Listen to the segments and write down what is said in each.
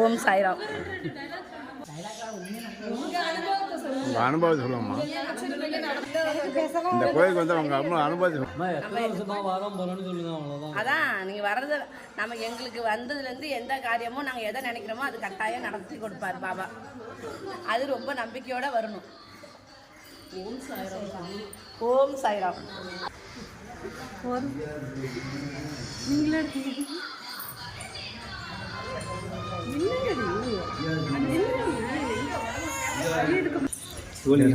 ஓம் சாய்ராம். அனுபவத்தை சொல்லுங்கம்மா. இந்த கோயிலுக்கு வந்து அம்மா அனுபவத்தை அதான் நீங்கள் வர்றது நம்ம எங்களுக்கு வந்ததுலேருந்து எந்த காரியமும் நாங்கள் எதை நினைக்கிறோமோ அது கட்டாயம் நடத்தி கொடுப்பார் பாபா. அது ரொம்ப நம்பிக்கையோட வரணும். ஓம் சாய்ராம். ஓம் சாய்ராம். தெரியும் குரு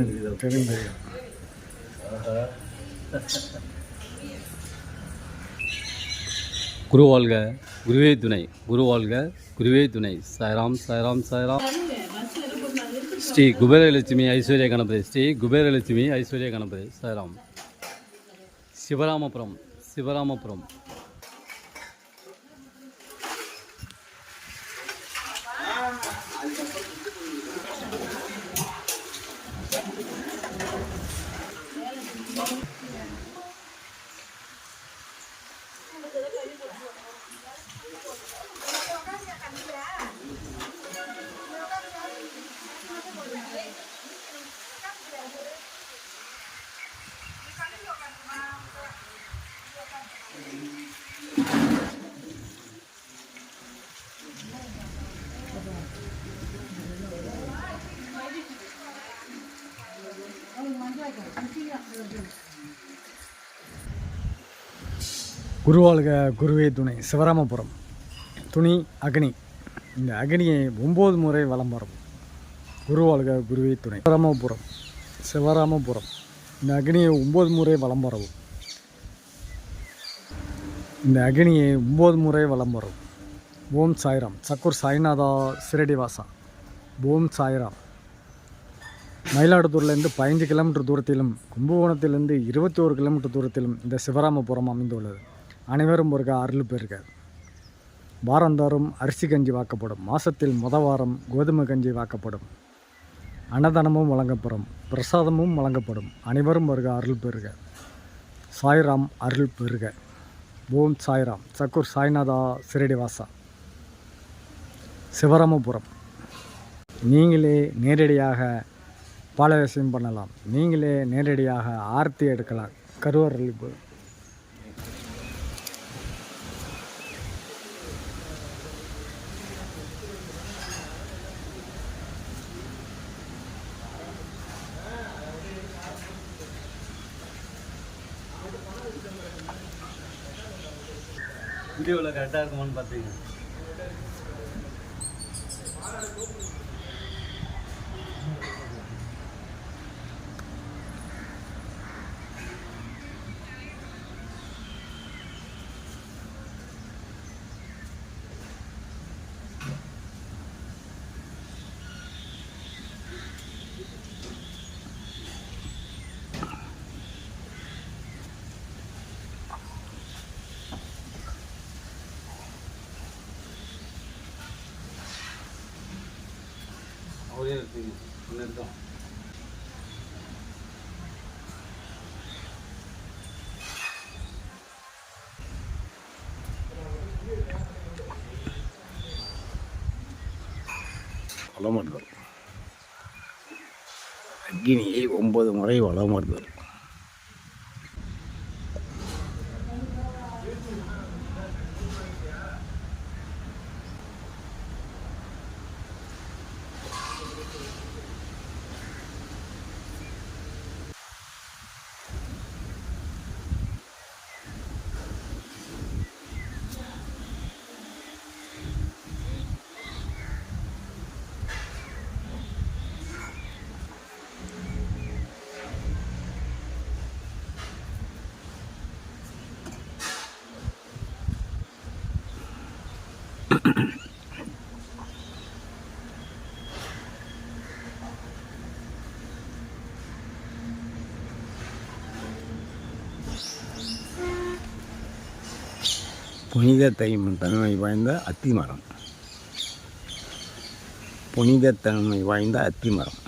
வாழ்க குருவே துணை. குரு வாழ்க குருவே துணை. சாய்ராம் சாய்ராம் சாய்ராம். ஸ்ரீ குபேரலட்சுமி ஐஸ்வர்ய கணபதி ஸ்ரீ குபேரலட்சுமி ஐஸ்வர்ய கணபதி சாய்ராம். சிவராமபுரம் சிவராமபுரம். குருவாழ்க குருவே துணை சிவராமபுரம். துணி அக்னி. இந்த அக்னியை ஒம்பது முறை வலம் வரும் குருவாழ்க குருவே துணை சிவராமபுரம் சிவராமபுரம். இந்த அக்னியை ஒம்பது முறை வலம் வரவும். இந்த அக்னியை ஒம்பது முறை வலம் வரும். ஓம் சாய்ராம். சக்கூர் சாய்நாதா சிரடிவாசா ஓம் சாய்ராம். மயிலாடுதுறையிலேருந்து பதினஞ்சு கிலோமீட்டர் தூரத்திலும் கும்பகோணத்திலிருந்து இருபத்தி ஒரு கிலோமீட்டர் தூரத்திலும் இந்த சிவராமபுரம் அமைந்துள்ளது. அனைவரும் ஒரு அருள் பெறுக. வாரந்தோறும் அரிசி கஞ்சி வாக்கப்படும். மாதத்தில் முத வாரம் கோதுமை கஞ்சி வாக்கப்படும். அன்னதானமும் வழங்கப்படும். பிரசாதமும் வழங்கப்படும். அனைவரும் வருக அருள் பெறுக. சாய்ராம் அருள் பெறுக. ஓம் சாய்ராம். சக்கூர் சாய்நாதா சிறடிவாசா சிவராமபுரம். நீங்களே நேரடியாக பாலவேசியம் பண்ணலாம். நீங்களே நேரடியாக ஆர்த்தி எடுக்கலாம். கருவறைக்கு வீடியோவில் கரெக்டாக இருக்குமான்னு பார்த்தீங்க. அவரே ஒன்று இருக்கும் வளமர்தல். அக்னியை ஒன்பது முறை வளமர்தல். புனித தன்மை தன்மை வாய்ந்த அத்திமரம். புனித தன்மை வாய்ந்த அத்தி மரம்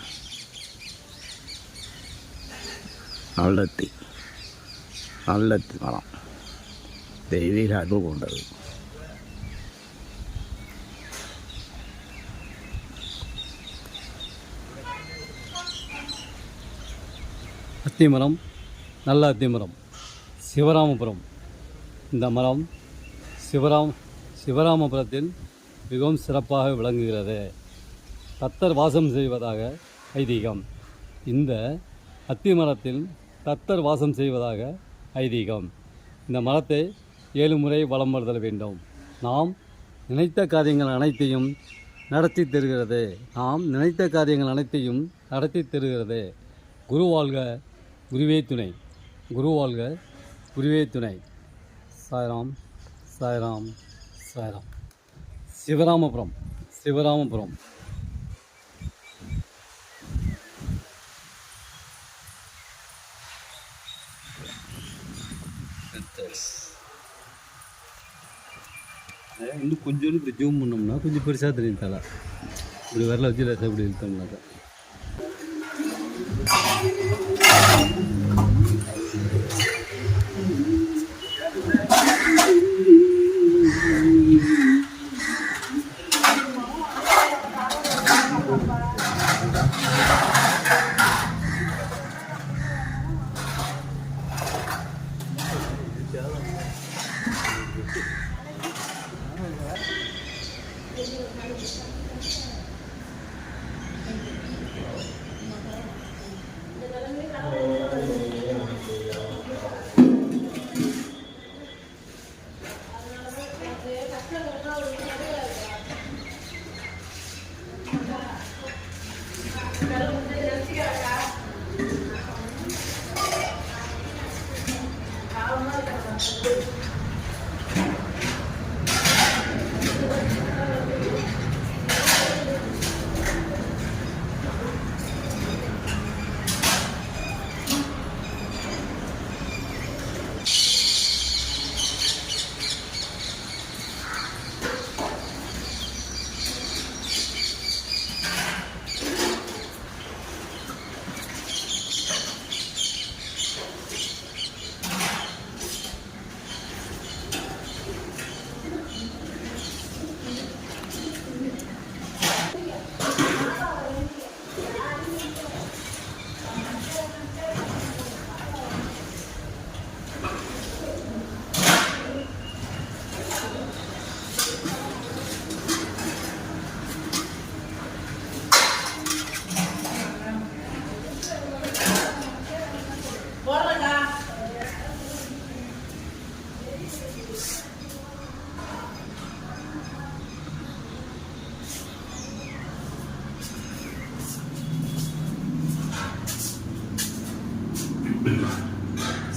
நல்லத்தி நல்லத்தி மரம். தெய்வீக அருள் கொண்டது. அத்தி மரம் நல்ல அத்திமரம். சிவராமபுரம். இந்த மரம் சிவராம் சிவராமபுரத்தில் மிகவும் சிறப்பாக விளங்குகிறது. தத்தர் வாசம் செய்வதாக ஐதீகம். இந்த அத்தி மரத்தில் தத்தர் வாசம் செய்வதாக ஐதீகம். இந்த மரத்தை ஏழு முறை வலம் வருதல் வேண்டும். நாம் நினைத்த காரியங்கள் அனைத்தையும் நடத்தி தருகிறது. நாம் நினைத்த காரியங்கள் அனைத்தையும் நடத்தி தருகிறது. குரு வாழ்க குருவே துணை. குரு வாழ்க குருவே துணை. சாய்ராம். சாய்ராம் சாய்ராம். சிவராமபுரம் சிவராமபுரம். இன்னும் கொஞ்சோண்டு இப்படி ஜூம் பண்ணோம்னா கொஞ்சம் பெருசாக தெரியும் தலை. இப்படி வரல வச்சு லேசாக இப்படி இழுத்தோம்னாக்கா. 这个时候如果这个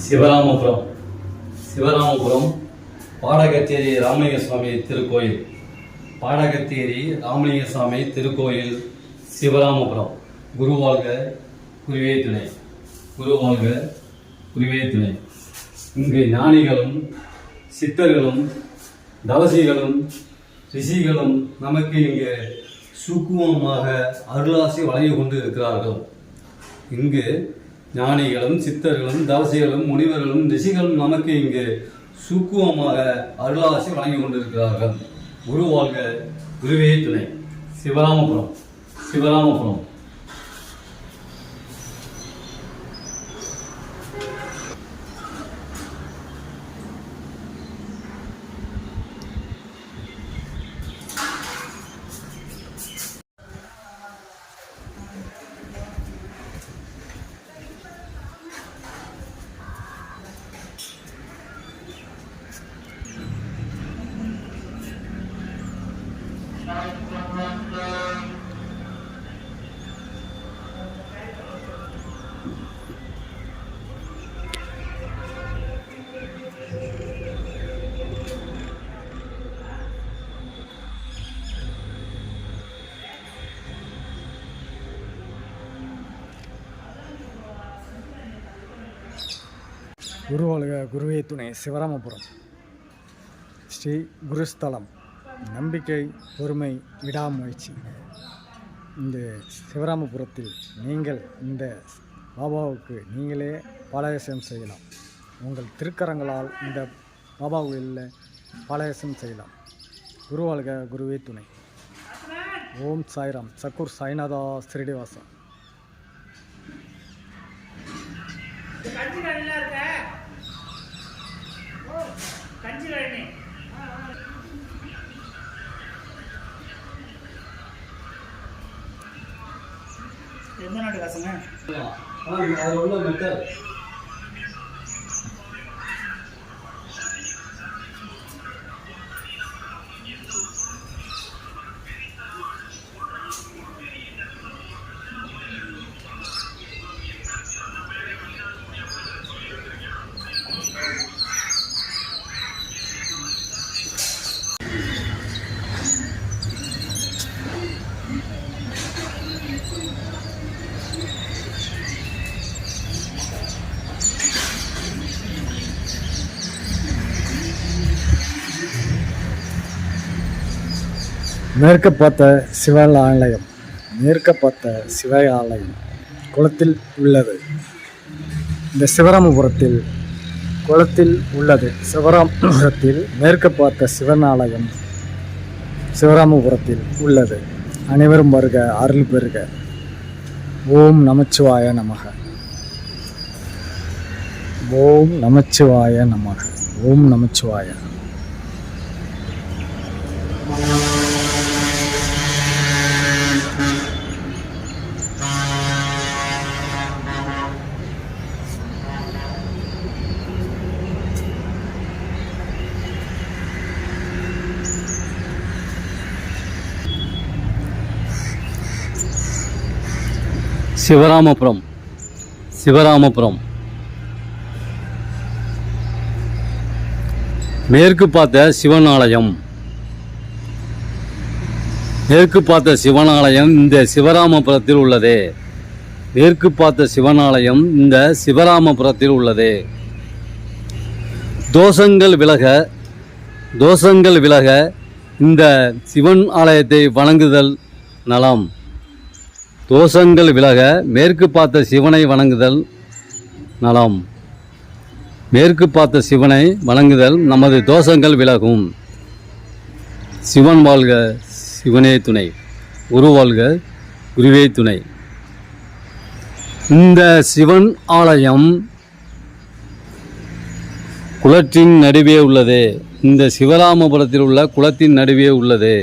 சிவராமபுரம். சிவராமபுரம் பாடகச்சேரி ராமலிங்க சுவாமி திருக்கோயில். பாடகச்சேரி ராமலிங்க சுவாமி திருக்கோயில் சிவராமபுரம். குருவாழ்க குருவே துணை. குருவாழ்க குருவே துணை. இங்கு ஞானிகளும் சித்தர்களும் தவசிகளும் ரிஷிகளும் நமக்கு இங்கு சூக்குமமாக அருளாசி வழங்கி கொண்டு இருக்கிறார்கள் இங்கு ஞானிகளும் சித்தர்களும் தவசிகளும் முனிவர்களும் ரிஷிகளும் நமக்கு இங்கு சூக்குவமாக அருளாசி வழங்கி கொண்டிருக்கிறார்கள். குரு வாழ்க குருவே துணை. சிவராமபுரம். சிவராமபுரம். குருவாழ்க குருவே துணை சிவராமபுரம். ஸ்ரீ குருஸ்தலம். நம்பிக்கை பொறுமை விடாமுயற்சி. இந்த சிவராமபுரத்தில் நீங்கள் இந்த பாபாவுக்கு நீங்களே பாலயசம் செய்யலாம். உங்கள் திருக்கரங்களால் இந்த பாபா கோயிலில் பாலயசம் செய்யலாம். குருவாழ்க குருவே துணை. ஓம் சாய்ராம். சக்கூர் சாய்நாதா ஸ்ரீனிவாசா हाँ रोलर मीटर மேற்கப்பத்த பார்த்த சிவாலயம் மேற்கு பார்த்த சிவாலயம் குளத்தில் உள்ளது. இந்த சிவராமபுரத்தில் குளத்தில் உள்ளது. சிவராமபுரத்தில் மேற்க பார்த்த சிவன் ஆலயம் சிவராமபுரத்தில் உள்ளது. அனைவரும் வருக அருள் பெறுக ஓம் நமச்சிவாய நமக. ஓம் நமச்சிவாய நமக. ஓம் நமச்சிவாய. சிவராமபுரம். சிவராமபுரம். மேற்கு பார்த்த சிவன் ஆலயம் மேற்கு பார்த்த சிவன் ஆலயம் இந்த சிவராமபுரத்தில் உள்ளது. மேற்கு பார்த்த சிவன் ஆலயம் இந்த சிவராமபுரத்தில் உள்ளது. தோஷங்கள் விலக தோஷங்கள் விலக இந்த சிவன் ஆலயத்தை வணங்குதல் நலம். தோஷங்கள் விலக மேற்கு பார்த்த சிவனை வணங்குதல் நலம். மேற்கு பார்த்த சிவனை வணங்குதல் நமது தோஷங்கள் விலகும். சிவன் வாழ்க சிவனே துணை குரு வாழ்க குருவே துணை. இந்த சிவன் ஆலயம் குளத்தின் நடுவே உள்ளது. இந்த சிவராமபுரத்தில் உள்ள குளத்தின் நடுவே உள்ளது.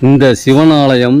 இந்த சிவன் ஆலயம்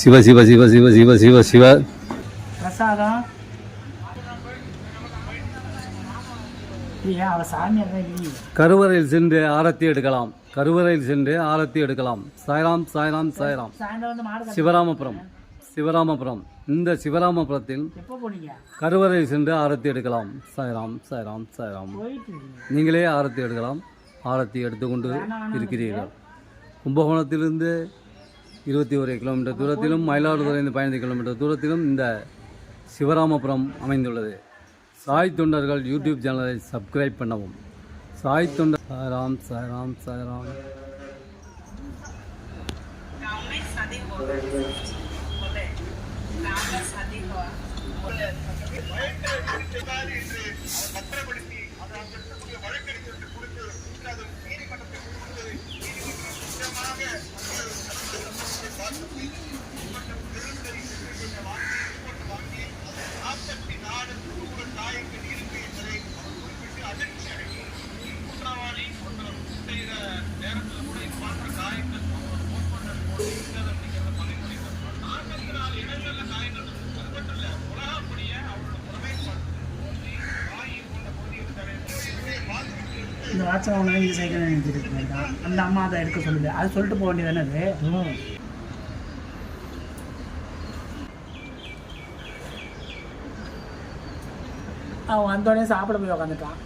சிவ சிவ சிவ சிவ சிவ சிவ சிவ. பிரசாதம். கருவறையில் சென்று ஆரத்தி எடுக்கலாம். கருவறையில் சென்று ஆரத்தி எடுக்கலாம். சாய்ராம் சாய்ராம் சாய்ராம். சிவராமபுரம். சிவராமபுரம். இந்த சிவராமபுரத்தில் கருவறையில் சென்று ஆரத்தி எடுக்கலாம். சாய்ராம் சாய்ராம் சாய்ராம். நீங்களே ஆரத்தி எடுக்கலாம். ஆரத்தி எடுத்துக்கொண்டு இருக்கிறீர்கள். கும்பகோணத்திலிருந்து இருபத்தி ஒரு கிலோமீட்டர் தூரத்திலும் மயிலாடுதுறையிலிருந்து பதினைந்து கிலோமீட்டர் தூரத்திலும் இந்த சிவராமபுரம் அமைந்துள்ளது. சாய் தொண்டர்கள் யூடியூப் சேனலை சப்ஸ்கிரைப் பண்ணவும். சாய் தொண்டர் சாய்ராம் சாய்ராம் சாய்ராம். நாடு தாயத்தில் இருக்கு என்பதை குறிப்பிட்டு அதற்கு அடங்கி வாட்ச் வாங்கினா இந்த சைக்கிள் நினைச்சிட்டு அந்த அம்மா அதை எடுக்க சொல்லுது. அது சொல்லிட்டு போக வேண்டியது அது? அவன் வந்தோடனே சாப்பிட போய் உக்காந்துட்டான்.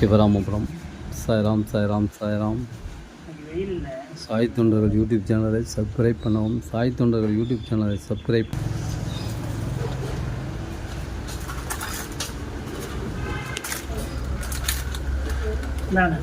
சிவராமபுரம். சாய்ராம் சாய்ராம் சாய்ராம். சாய் தொண்டர்கள் யூடியூப் சேனலை சப்ஸ்கிரைப் பண்ணவும் சாய் தொண்டர்கள் யூடியூப் சேனலை சப்ஸ்கிரைப் இந்தாங்க